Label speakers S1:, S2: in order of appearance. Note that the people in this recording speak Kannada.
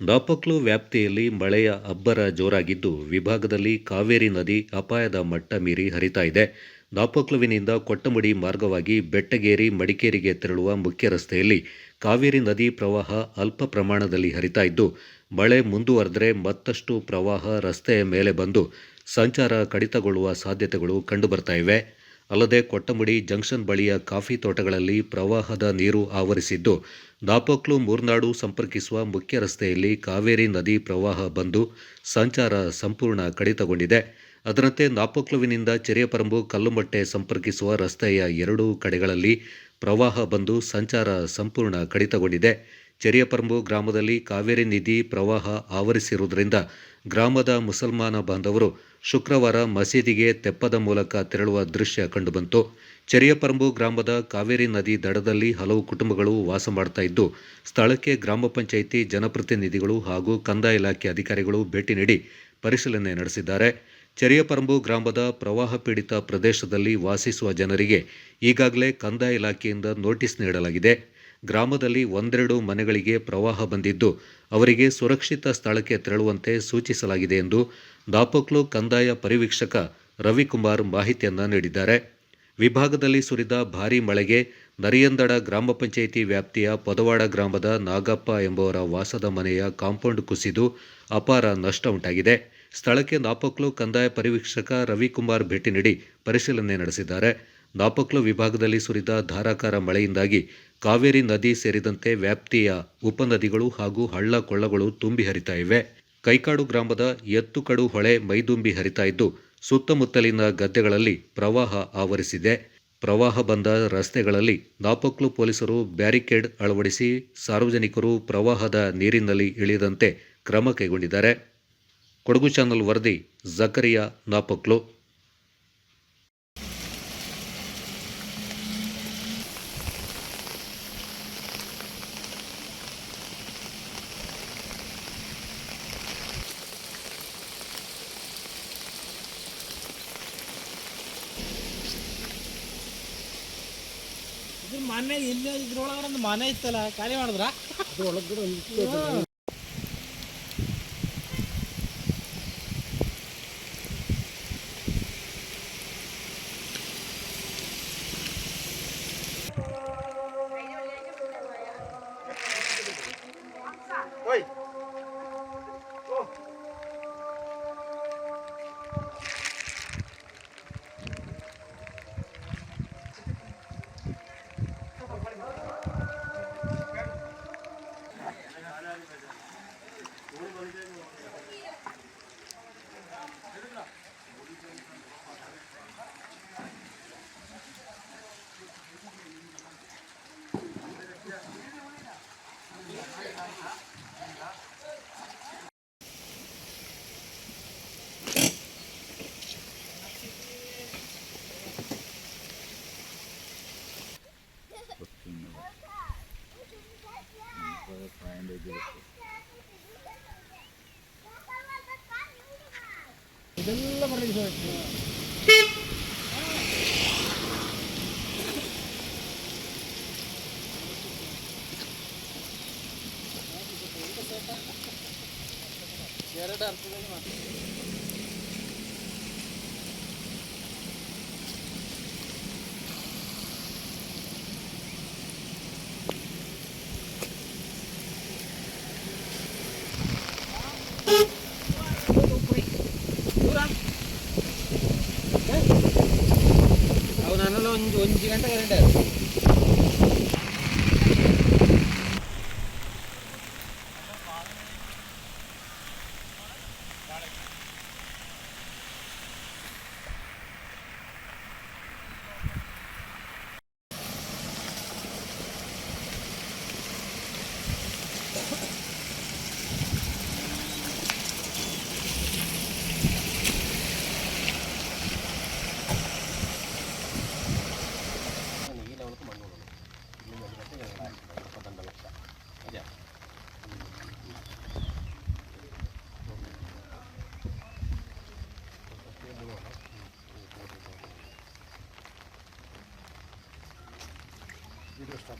S1: ನಾಪಕ್ಲು ವ್ಯಾಪ್ತಿಯಲ್ಲಿ ಮಳೆಯ ಅಬ್ಬರ ಜೋರಾಗಿದ್ದು ವಿಭಾಗದಲ್ಲಿ ಕಾವೇರಿ ನದಿ ಅಪಾಯದ ಮಟ್ಟ ಮೀರಿ ಹರಿತಾ ಇದೆ. ನಾಪಕ್ಲುವಿನಿಂದ ಕೊಟ್ಟಮಡಿ ಮಾರ್ಗವಾಗಿ ಬೆಟ್ಟಗೇರಿ ಮಡಿಕೇರಿಗೆ ತೆರಳುವ ಮುಖ್ಯ ರಸ್ತೆಯಲ್ಲಿ ಕಾವೇರಿ ನದಿ ಪ್ರವಾಹ ಅಲ್ಪ ಪ್ರಮಾಣದಲ್ಲಿ ಹರಿತಾ ಇದ್ದು, ಮಳೆ ಮುಂದುವರೆದರೆ ಮತ್ತಷ್ಟು ಪ್ರವಾಹ ರಸ್ತೆಯ ಮೇಲೆ ಬಂದು ಸಂಚಾರ ಕಡಿತಗೊಳ್ಳುವ ಸಾಧ್ಯತೆಗಳು ಕಂಡುಬರ್ತಾ ಇವೆ. ಅಲ್ಲದೆ ಕೊಟ್ಟಮುಡಿ ಜಂಕ್ಷನ್ ಬಳಿಯ ಕಾಫಿ ತೋಟಗಳಲ್ಲಿ ಪ್ರವಾಹದ ನೀರು ಆವರಿಸಿದ್ದು ದಾಪೋಕ್ಲು ಮೂರ್ನಾಡು ಸಂಪರ್ಕಿಸುವ ಮುಖ್ಯ ರಸ್ತೆಯಲ್ಲಿ ಕಾವೇರಿ ನದಿ ಪ್ರವಾಹ ಬಂದು ಸಂಚಾರ ಸಂಪೂರ್ಣ ಕಡಿತಗೊಂಡಿದೆ. ಅದರಂತೆ ನಾಪೋಕ್ಲುವಿನಿಂದ ಚೆರಿಯಪರಂಬು ಕಲ್ಲುಮಟ್ಟೆ ಸಂಪರ್ಕಿಸುವ ರಸ್ತೆಯ ಎರಡೂ ಕಡೆಗಳಲ್ಲಿ ಪ್ರವಾಹ ಬಂದು ಸಂಚಾರ ಸಂಪೂರ್ಣ ಕಡಿತಗೊಂಡಿದೆ. ಚೆರಿಯಪರಂಬು ಗ್ರಾಮದಲ್ಲಿ ಕಾವೇರಿ ನದಿ ಪ್ರವಾಹ ಆವರಿಸಿರುವುದರಿಂದ ಗ್ರಾಮದ ಮುಸಲ್ಮಾನ ಬಾಂಧವರು ಶುಕ್ರವಾರ ಮಸೀದಿಗೆ ತೆಪ್ಪದ ಮೂಲಕ ತೆರಳುವ ದೃಶ್ಯ ಕಂಡುಬಂತು. ಚೆರಿಯಪರಂಬು ಗ್ರಾಮದ ಕಾವೇರಿ ನದಿ ದಡದಲ್ಲಿ ಹಲವು ಕುಟುಂಬಗಳು ವಾಸ ಮಾಡ್ತಾ ಇದ್ದು, ಸ್ಥಳಕ್ಕೆ ಗ್ರಾಮ ಪಂಚಾಯಿತಿ ಜನಪ್ರತಿನಿಧಿಗಳು ಹಾಗೂ ಕಂದಾಯ ಇಲಾಖೆ ಅಧಿಕಾರಿಗಳು ಭೇಟಿ ನೀಡಿ ಪರಿಶೀಲನೆ ನಡೆಸಿದ್ದಾರೆ. ಚೆರಿಯಪರಂಬು ಗ್ರಾಮದ ಪ್ರವಾಹ ಪೀಡಿತ ಪ್ರದೇಶದಲ್ಲಿ ವಾಸಿಸುವ ಜನರಿಗೆ ಈಗಾಗಲೇ ಕಂದಾಯ ಇಲಾಖೆಯಿಂದ ನೋಟಿಸ್ ನೀಡಲಾಗಿದೆ. ಗ್ರಾಮದಲ್ಲಿ ಒಂದೆರಡು ಮನೆಗಳಿಗೆ ಪ್ರವಾಹ ಬಂದಿದ್ದು, ಅವರಿಗೆ ಸುರಕ್ಷಿತ ಸ್ಥಳಕ್ಕೆ ತೆರಳುವಂತೆ ಸೂಚಿಸಲಾಗಿದೆ ಎಂದು ದಾಪೋಕ್ಲು ಕಂದಾಯ ಪರಿವೀಕ್ಷಕ ರವಿಕುಮಾರ್ ಮಾಹಿತಿಯನ್ನು ನೀಡಿದ್ದಾರೆ. ವಿಭಾಗದಲ್ಲಿ ಸುರಿದ ಭಾರೀ ಮಳೆಗೆ ನರಿಯಂದಡ ಗ್ರಾಮ ಪಂಚಾಯಿತಿ ವ್ಯಾಪ್ತಿಯ ಪೊದವಾಡ ಗ್ರಾಮದ ನಾಗಪ್ಪ ಎಂಬುವರ ವಾಸದ ಮನೆಯ ಕಾಂಪೌಂಡ್ ಕುಸಿದು ಅಪಾರ ನಷ್ಟ ಉಂಟಾಗಿದೆ. ಸ್ಥಳಕ್ಕೆ ನಾಪಕ್ಲು ಕಂದಾಯ ಪರಿವೀಕ್ಷಕ ರವಿಕುಮಾರ್ ಭೇಟಿ ನೀಡಿ ಪರಿಶೀಲನೆ ನಡೆಸಿದ್ದಾರೆ. ನಾಪಕ್ಲು ವಿಭಾಗದಲ್ಲಿ ಸುರಿದ ಧಾರಾಕಾರ ಮಳೆಯಿಂದಾಗಿ ಕಾವೇರಿ ನದಿ ಸೇರಿದಂತೆ ವ್ಯಾಪ್ತಿಯ ಉಪನದಿಗಳು ಹಾಗೂ ಹಳ್ಳ ಕೊಳ್ಳಗಳು ತುಂಬಿ ಹರಿತಾ ಇವೆ. ಕೈಕಾಡು ಗ್ರಾಮದ ಎತ್ತುಕಡು ಹೊಳೆ ಮೈದುಂಬಿ ಹರಿತಾ ಇದ್ದು, ಸುತ್ತಮುತ್ತಲಿನ ಗದ್ದೆಗಳಲ್ಲಿ ಪ್ರವಾಹ ಆವರಿಸಿದೆ. ಪ್ರವಾಹ ಬಂದ ರಸ್ತೆಗಳಲ್ಲಿ ನಾಪಕ್ಲು ಪೊಲೀಸರು ಬ್ಯಾರಿಕೇಡ್ ಅಳವಡಿಸಿ ಸಾರ್ವಜನಿಕರು ಪ್ರವಾಹದ ನೀರಿನಲ್ಲಿ ಇಳಿಯದಂತೆ ಕ್ರಮ ಕೈಗೊಂಡಿದ್ದಾರೆ. ಕೊಡಗು ಚಾನಲ್ ವರದಿ, ಜಕರಿಯಾ ನಾಪಕ್ಲು.
S2: ಮನೆ ಇಲ್ಲಿ ಇದ್ರೊಳಗಡೆ ಒಂದು ಮನೆ ಇತ್ತಲ್ಲ ಖಾಲಿ ಮಾಡಿದ್ರ? തിന്നുക നമുക്കത് പ്രായം ചെയ്ത് ഇതെല്ലാം പറയുന്നത് ചേരട്ടെ അടുത്തത് മാത്രം ಒಂದು ಒಂಜಿ ಗಂಟೆ ಕರೆಂಟ್ Видишь, там.